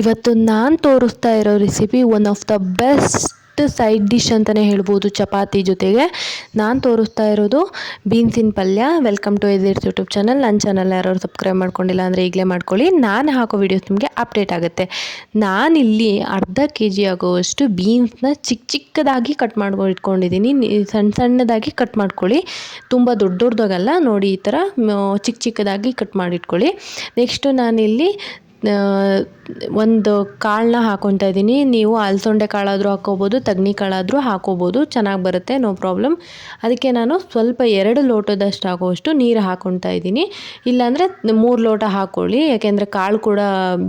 ಇವತ್ತು ನಾನು ತೋರಿಸ್ತಾ ಇರೋ recipe one of the best side dish ಅಂತಲೇ ಹೇಳ್ಬೋದು ಚಪಾತಿ ಜೊತೆಗೆ. ನಾನು ತೋರಿಸ್ತಾ ಇರೋದು ಬೀನ್ಸಿನ ಪಲ್ಯ. ವೆಲ್ಕಮ್ ಟು ಎದಿರ್ಸ್ ಯೂಟ್ಯೂಬ್ ಚಾನಲ್ ನನ್ನ ಚಾನಲ್ ಯಾರು ಸಬ್ಸ್ಕ್ರೈಬ್ ಮಾಡ್ಕೊಂಡಿಲ್ಲ ಅಂದರೆ ಈಗಲೇ ಮಾಡ್ಕೊಳ್ಳಿ. ನಾನು ಹಾಕೋ ವೀಡಿಯೋಸ್ ನಿಮಗೆ ಅಪ್ಡೇಟ್ ಆಗುತ್ತೆ. ನಾನಿಲ್ಲಿ ಅರ್ಧ ಕೆ ಜಿ ಆಗುವಷ್ಟು ಬೀನ್ಸ್ನ ಚಿಕ್ಕ ಚಿಕ್ಕದಾಗಿ ಕಟ್ ಮಾಡ್ಕೊಂಡು ಇಟ್ಕೊಂಡಿದ್ದೀನಿ. ಸಣ್ಣ ಸಣ್ಣದಾಗಿ ಕಟ್ ಮಾಡ್ಕೊಳ್ಳಿ. ತುಂಬ ದೊಡ್ಡ ದೊಡ್ಡದಾಗಲ್ಲ. ನೋಡಿ ಈ ಥರ ಚಿಕ್ಕ ಚಿಕ್ಕದಾಗಿ ಕಟ್ ಮಾಡಿಟ್ಕೊಳ್ಳಿ. ನೆಕ್ಸ್ಟು ನಾನಿಲ್ಲಿ ಒಂದು ಕಾಳನ್ನ ಹಾಕೊತಾ ಇದ್ದೀನಿ. ನೀವು ಅಲಸಂಡೆ ಕಾಳಾದರೂ ಹಾಕೋಬೋದು, ತಗ್ನಿ ಕಾಳಾದರೂ ಹಾಕೋಬೋದು. ಚೆನ್ನಾಗಿ ಬರುತ್ತೆ, ನೋ ಪ್ರಾಬ್ಲಮ್. ಅದಕ್ಕೆ ನಾನು ಸ್ವಲ್ಪ ಎರಡು ಲೋಟದಷ್ಟು ಆಗುವಷ್ಟು ನೀರು ಹಾಕೊತಾ ಇದ್ದೀನಿ. ಇಲ್ಲಾಂದರೆ ಮೂರು ಲೋಟ ಹಾಕ್ಕೊಳ್ಳಿ ಯಾಕೆಂದರೆ ಕಾಳು ಕೂಡ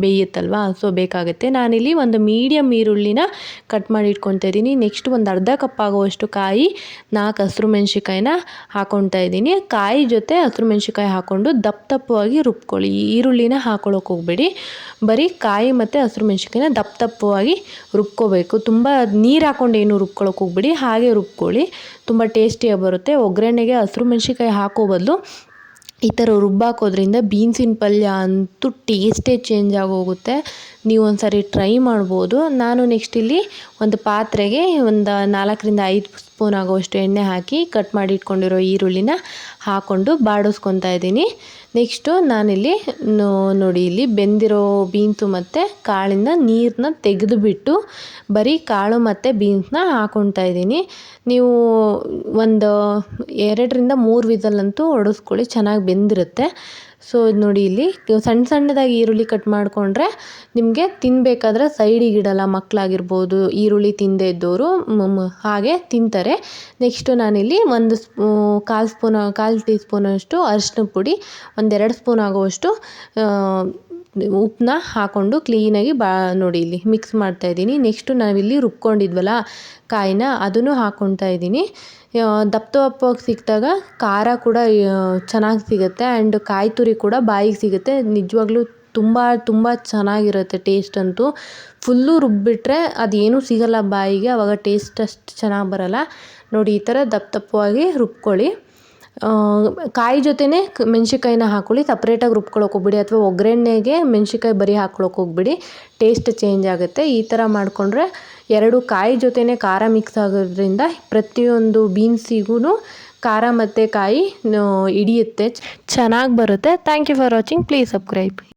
ಬೇಯುತ್ತಲ್ವಾ, ಸೊ ಬೇಕಾಗುತ್ತೆ. ನಾನಿಲ್ಲಿ ಒಂದು ಮೀಡಿಯಮ್ ಈರುಳ್ಳಿನ ಕಟ್ ಮಾಡಿ ಇಟ್ಕೊತಾ ಇದ್ದೀನಿ. ನೆಕ್ಸ್ಟ್ ಒಂದು ಅರ್ಧ ಕಪ್ ಆಗುವಷ್ಟು ಕಾಯಿ, ನಾಲ್ಕು ಹಸಿರು ಮೆಣಸಿಕಾಯಿನ ಹಾಕೊತಾ ಇದ್ದೀನಿ. ಕಾಯಿ ಜೊತೆ ಹಸಿರು ಮೆಣಸಿಕಾಯಿ ಹಾಕ್ಕೊಂಡು ದಪ್ಪ ದಪ್ಪವಾಗಿ ರುಬ್ಕೊಳ್ಳಿ. ಈರುಳ್ಳಿನ ಹಾಕೊಳ್ಳೋಕೆ ಹೋಗಬೇಡಿ. ಬರೀ ಕಾಯಿ ಮತ್ತು ಹಸಿರು ಮೆಣಸಿನ್ಕಾಯಿನ ದಪ್ಪ ದಪ್ಪವಾಗಿ ರುಬ್ಕೋಬೇಕು. ತುಂಬ ನೀರು ಹಾಕೊಂಡು ಏನು ರುಬ್ಕೊಳ್ಳೋಕೆ ಹೋಗ್ಬಿಡಿ, ಹಾಗೆ ರುಬ್ಕೊಳ್ಳಿ. ತುಂಬ ಟೇಸ್ಟಿಯಾಗಿ ಬರುತ್ತೆ. ಒಗ್ಗರಣೆಗೆ ಹಸಿರು ಮೆಣಸಿನ್ಕಾಯಿ ಹಾಕೋ ಬದಲು ಈ ಥರ ರುಬ್ಬಾಕೋದ್ರಿಂದ ಬೀನ್ಸಿನ ಪಲ್ಯ ಅಂತೂ ಟೇಸ್ಟೇ ಚೇಂಜ್ ಆಗೋಗುತ್ತೆ. ನೀವು ಒಂದು ಸಾರಿ ಟ್ರೈ ಮಾಡ್ಬೋದು. ನಾನು ನೆಕ್ಸ್ಟ್ ಇಲ್ಲಿ ಒಂದು ಪಾತ್ರೆಗೆ ಒಂದು ನಾಲ್ಕರಿಂದ ಐದು ಸ್ಪೂನ್ ಆಗುವಷ್ಟು ಎಣ್ಣೆ ಹಾಕಿ ಕಟ್ ಮಾಡಿ ಇಟ್ಕೊಂಡಿರೋ ಈರುಳ್ಳಿನ ಹಾಕ್ಕೊಂಡು ಬಾಡಿಸ್ಕೊತಾ ಇದ್ದೀನಿ. ನೆಕ್ಸ್ಟು ನಾನಿಲ್ಲಿ ನೋಡಿ ಇಲ್ಲಿ ಬೆಂದಿರೋ ಬೀನ್ಸು ಮತ್ತು ಕಾಳಿಂದ ನೀರನ್ನ ತೆಗೆದುಬಿಟ್ಟು ಬರೀ ಕಾಳು ಮತ್ತು ಬೀನ್ಸ್ನ ಹಾಕ್ಕೊತಾ ಇದ್ದೀನಿ. ನೀವು ಒಂದು ಎರಡರಿಂದ ಮೂರು ವಿಸಲಂತೂ ಹೊಡೆಸ್ಕೊಳ್ಳಿ ಚೆನ್ನಾಗಿ ಬೆಂದಿರುತ್ತೆ. ಸೊ ಇದು ನೋಡಿ ಇಲ್ಲಿ ಸಣ್ಣ ಸಣ್ಣದಾಗಿ ಈರುಳ್ಳಿ ಕಟ್ ಮಾಡಿಕೊಂಡ್ರೆ ನಿಮಗೆ ತಿನ್ನಬೇಕಾದ್ರೆ ಸೈಡಿಗೆ ಇಡಲ್ಲ ಮಕ್ಕಳಾಗಿರ್ಬೋದು ಈರುಳ್ಳಿ ತಿಂದೇ ಇದ್ದವರು ಹಾಗೆ ತಿಂತಾರೆ. ನೆಕ್ಸ್ಟು ನಾನಿಲ್ಲಿ ಒಂದು ಸ್ಪೂ ಕಾಲು ಸ್ಪೂನ್, ಕಾಲು ಟೀ ಸ್ಪೂನಷ್ಟು ಅರಿಶಿನ ಪುಡಿ, ಒಂದೆರಡು ಸ್ಪೂನ್ ಆಗುವಷ್ಟು ಉಪ್ಪನ್ನ ಹಾಕ್ಕೊಂಡು ಕ್ಲೀನಾಗಿ ಬಾ, ನೋಡಿ ಇಲ್ಲಿ ಮಿಕ್ಸ್ ಮಾಡ್ತಾ ಇದ್ದೀನಿ. ನೆಕ್ಸ್ಟು ನಾವಿಲ್ಲಿ ರುಬ್ಕೊಂಡಿದ್ವಲ್ಲ ಕಾಯಿನ, ಅದನ್ನು ಹಾಕ್ಕೊಳ್ತಾ ಇದ್ದೀನಿ. ದಪ್ಪ ಸಿಕ್ಕಿದಾಗ ಖಾರ ಕೂಡ ಚೆನ್ನಾಗಿ ಸಿಗುತ್ತೆ ಆ್ಯಂಡ್ ಕಾಯಿ ತುರಿ ಕೂಡ ಬಾಯಿಗೆ ಸಿಗುತ್ತೆ. ನಿಜವಾಗ್ಲೂ ತುಂಬ ತುಂಬ ಚೆನ್ನಾಗಿರುತ್ತೆ ಟೇಸ್ಟ್ ಅಂತೂ. ಫುಲ್ಲು ರುಬ್ಬಿಟ್ರೆ ಅದೇನೂ ಸಿಗಲ್ಲ ಬಾಯಿಗೆ ಆವಾಗ ಟೇಸ್ಟ್ ಅಷ್ಟು ಚೆನ್ನಾಗಿ ಬರಲ್ಲ. ನೋಡಿ, ಈ ಥರ ದಪ್ಪ ದಪ್ಪವಾಗಿ ರುಬ್ಕೊಳ್ಳಿ. ಕಾಯಿ ಜೊತೆನೇ ಕ ಮೆಣ್ಸಿನ್ಕಾಯಿನ ಹಾಕ್ಕೊಳ್ಳಿ ಸಪ್ರೇಟಾಗಿ ರುಬ್ಕೊಳಕ್ಕೆ ಹೋಗ್ಬಿಡಿ ಅಥವಾ ಒಗ್ಗರಣೆಗೆ ಮೆಣ್ಸಿನ್ಕಾಯಿ ಬರೀ ಹಾಕ್ಕೊಳಕ್ಕೆ ಹೋಗ್ಬಿಡಿ. ಟೇಸ್ಟ್ ಚೇಂಜ್ ಆಗುತ್ತೆ. ಈ ಥರ ಮಾಡಿಕೊಂಡ್ರೆ ಎರಡು ಕಾಯಿ ಜೊತೆಯೇ ಖಾರ ಮಿಕ್ಸ್ ಆಗೋದ್ರಿಂದ ಪ್ರತಿಯೊಂದು ಬೀನ್ಸಿಗೂ ಖಾರ ಮತ್ತು ಕಾಯಿ ಹಿಡಿಯುತ್ತೆ. ಚೆನ್ನಾಗಿ ಬರುತ್ತೆ. Thank you for watching please subscribe